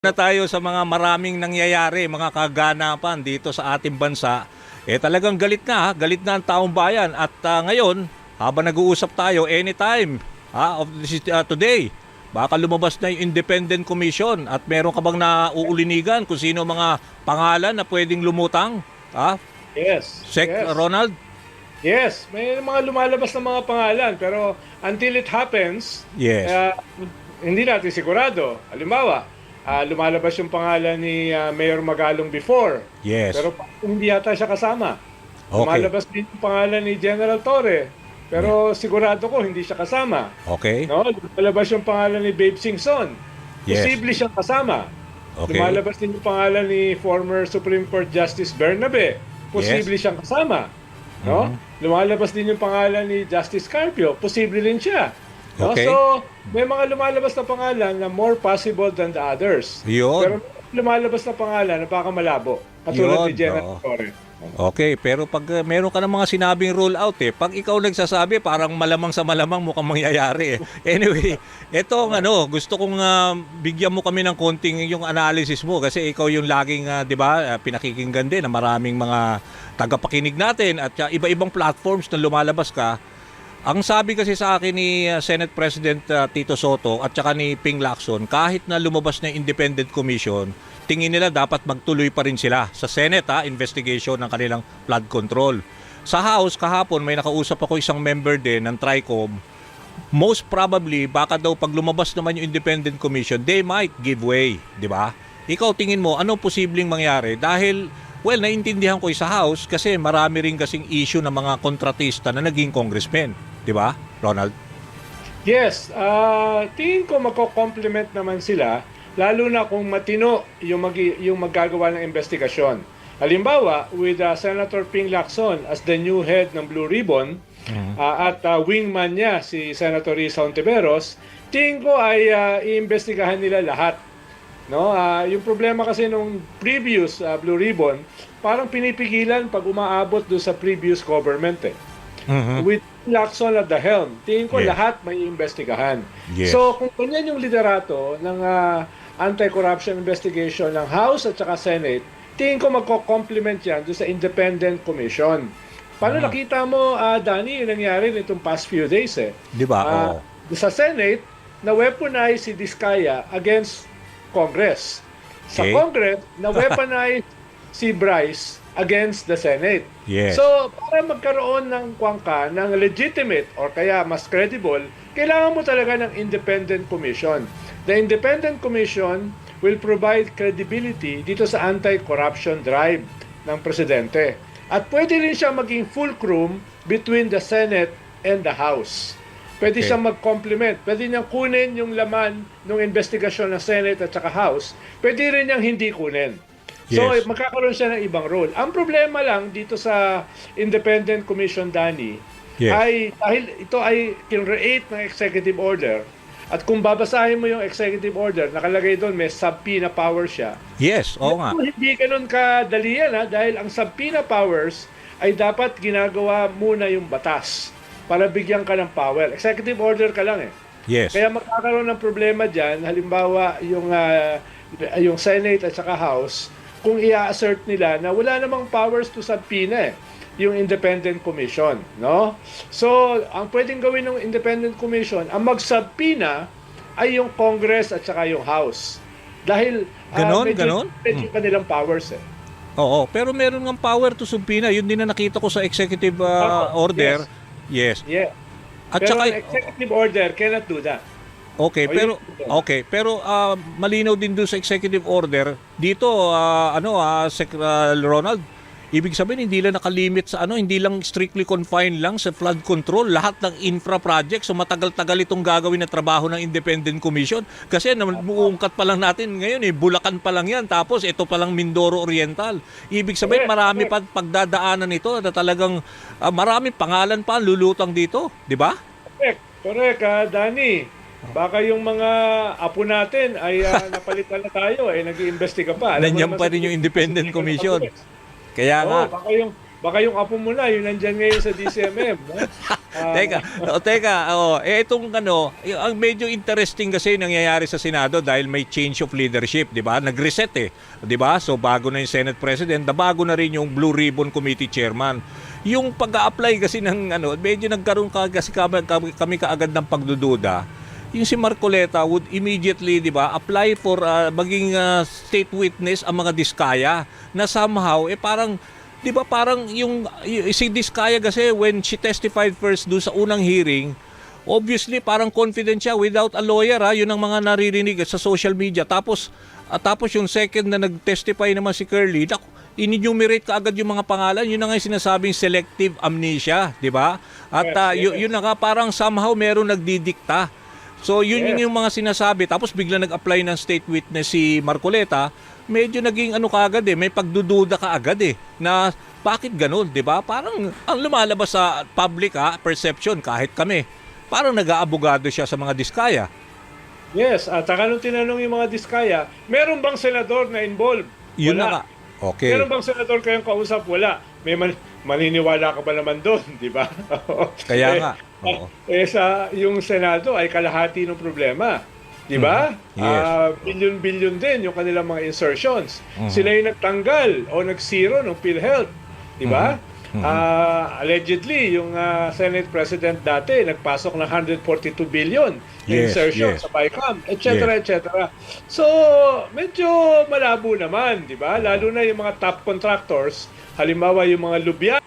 na tayo sa mga maraming nangyayari, mga kaganapan dito sa ating bansa. Eh talagang galit na, galit na ang taong bayan. At ah, ngayon, habang nag-uusap tayo, anytime ha, of this is, ah, today, baka lumabas na yung Independent Commission at meron ka bang nauulinigan kung sino mga pangalan na pwedeng lumutang? Ha? Yes. Sec yes. Ronald? Yes, may mga lumalabas na mga pangalan pero until it happens, Yes. uh, hindi natin sigurado. Halimbawa, ah, lumalabas yung pangalan ni ah, Mayor Magalong before. Yes. Pero hindi yata siya kasama. Okay. Lumalabas din yung pangalan ni General Torre. Pero sigurado ko hindi siya kasama. Okay. No, lumalabas yung pangalan ni Babe Singson. Yes. Posible siyang kasama. Okay. Lumalabas din yung pangalan ni former Supreme Court Justice Bernabe. Posible siyang kasama. No? Mhm. Lumalabas din yung pangalan ni Justice Carpio. Posible rin siya. Okay. So, may mga lumalabas na pangalan na more possible than the others. Yun. Pero lumalabas na pangalan na baka malabo. Katulad Yun, ni oo. Torre. Okay, pero pag uh, meron ka ng mga sinabing rule out eh, pag ikaw nagsasabi, parang malamang sa malamang mukhang mangyayari eh. Anyway, ito ang ano, gusto kong uh, bigyan mo kami ng konting yung analysis mo kasi ikaw yung laging, uh, di ba, uh, pinakikinggan din ng maraming mga tagapakinig natin at uh, iba-ibang platforms na lumalabas ka. Ang sabi kasi sa akin ni uh, Senate President uh, Tito Soto at saka ni Ping Lacson, kahit na lumabas na independent commission, tingin nila dapat magtuloy pa rin sila sa Senate ha, investigation ng kanilang flood control. Sa House kahapon may nakausap ako isang member din ng TRICOM. Most probably baka daw pag lumabas naman yung independent commission, they might give way, di ba? Ikaw tingin mo anong posibleng mangyari dahil well naiintindihan ko yung sa House kasi marami rin kasing issue ng mga kontratista na naging congressmen, di ba? Ronald? Yes, ah tingin ko magko-complement naman sila lalo na kung matino yung mag yung maggagawa ng investigasyon. Halimbawa, with ah, Senator Ping Lacson as the new head ng Blue Ribbon ah, at ah, wingman niya si Senator Risa Ontiveros, tingin ko ay ah, iimbestigahan nila lahat. No, Ah, yung problema kasi nung previous ah, Blue Ribbon, parang pinipigilan pag umaabot do sa previous government eh with Lacson at the helm, tingin ko Yes. lahat may imbestigahan. Yes. So kung ganyan yung liderato ng ah, anti-corruption investigation ng House at saka Senate, tingin ko magko-complement yan doon sa independent commission. Paano nakita mo, ah, Danny, yung nangyari nitong past few days eh? Di ba? Oo. Sa Senate, na-weaponize si Diskaya against Congress. Sa Okay. Congress, na-weaponize si Bryce against the Senate. Yes. So, para magkaroon ng kwangka, ng legitimate or kaya mas credible, kailangan mo talaga ng independent commission. The independent commission will provide credibility dito sa anti-corruption drive ng presidente. At pwede rin siya maging fulcrum between the Senate and the House. Pwede Okay. siyang mag-complement. Pwede niyang kunin yung laman ng investigasyon ng Senate at saka House. Pwede rin niyang hindi kunin. So, Yes. magkakaroon siya ng ibang role. Ang problema lang dito sa Independent Commission, Danny, Yes. ay dahil ito ay kinreate ng executive order, at kung babasahin mo yung executive order, nakalagay doon may subpoena power siya. Yes, oo nga. Ito, Hindi ganun kadali yan ha, dahil ang subpoena powers ay dapat ginagawa muna yung batas para bigyan ka ng power. Executive order ka lang eh. Yes. Kaya magkakaroon ng problema dyan, halimbawa yung, ah, yung Senate at saka House, kung i-assert nila na wala namang powers to subpoena eh, yung Independent Commission. No? So, ang pwedeng gawin ng Independent Commission, ang mag-subpoena ay yung Congress at saka yung House. Dahil ah, Ganon, medyo ganon? limited yung kanilang powers eh. Oo, pero meron ng power to subpoena. Yun din na nakita ko sa executive uh, order. Yes. Yeah. At Pero saka executive order cannot do that. Okay, O, pero yun. okay, pero ah, malinaw din doon sa executive order dito ah, ano ah Sec ah, Ronald Ibig sabihin hindi lang nakalimit sa ano, hindi lang strictly confined lang sa flood control, lahat ng infra projects so matagal-tagal itong gagawin na trabaho ng Independent Commission kasi namuungkat pa lang natin ngayon eh Bulacan pa lang 'yan tapos ito pa lang Mindoro Oriental. Ibig sabihin marami pa pagdadaanan nito na talagang ah, marami pangalan pa ang lulutang dito, di ba? Correct. Correct, ah, Danny. Baka yung mga apo natin ay ah, napalitan na tayo, eh, nag-iimbestiga pa. Alam Nandiyan pa rin yung Independent Commission. Kaya nga. baka yung, Baka yung apo mo na, yun nandyan ngayon sa DCMM. no? Ah, teka, o, teka, oh, eh itong ano, ang medyo interesting kasi nangyayari sa Senado dahil may change of leadership, 'di ba? Nag-reset eh, 'di ba? So bago na yung Senate President, bago na rin yung Blue Ribbon Committee Chairman. Yung pag-apply kasi ng ano, medyo nagkaroon ka kasi kami, kami kaagad ng pagdududa. Yung si Marcoleta would immediately, 'di ba, apply for uh, maging uh, state witness ang mga diskaya na somehow eh parang 'di ba parang yung, y- si Diskaya kasi when she testified first do sa unang hearing, obviously parang confident siya without a lawyer ha, yun ang mga naririnig sa social media. Tapos at tapos yung second na nag-testify naman si Curly, naku, in-enumerate ka agad yung mga pangalan, yun na nga yung sinasabing selective amnesia, 'di ba? At Yes, ah, yu- yes. yun na nga parang somehow meron nagdidikta. So yun Yes. yung, mga sinasabi. Tapos bigla nag-apply ng state witness si Marcoleta, medyo naging ano kaagad eh, may pagdududa ka agad eh, na bakit ganun, di ba? Parang ang lumalabas sa public ha, perception kahit kami, parang nag-aabogado siya sa mga diskaya. Yes, at saka nung tinanong yung mga diskaya, meron bang senador na involved? Yun Wala. na nga. Okay. Meron bang senador kayong kausap? Wala. May man, maniniwala ka ba naman doon, di ba? Kaya Eh, nga. Oo. Eh sa yung Senado ay kalahati ng problema. Di ba? Mhm. Yes. Ah, billion-billion din yung kanilang mga insertions. Mhm. Sila yung nagtanggal o nag-zero ng PhilHealth. Di ba? Mhm. Ah, allegedly, yung ah, Senate President dati nagpasok ng 142 billion Yes, insertion yes. sa BICAM, etc. etc. So, medyo malabo naman, di ba? Lalo na yung mga top contractors, halimbawa yung mga lubyan,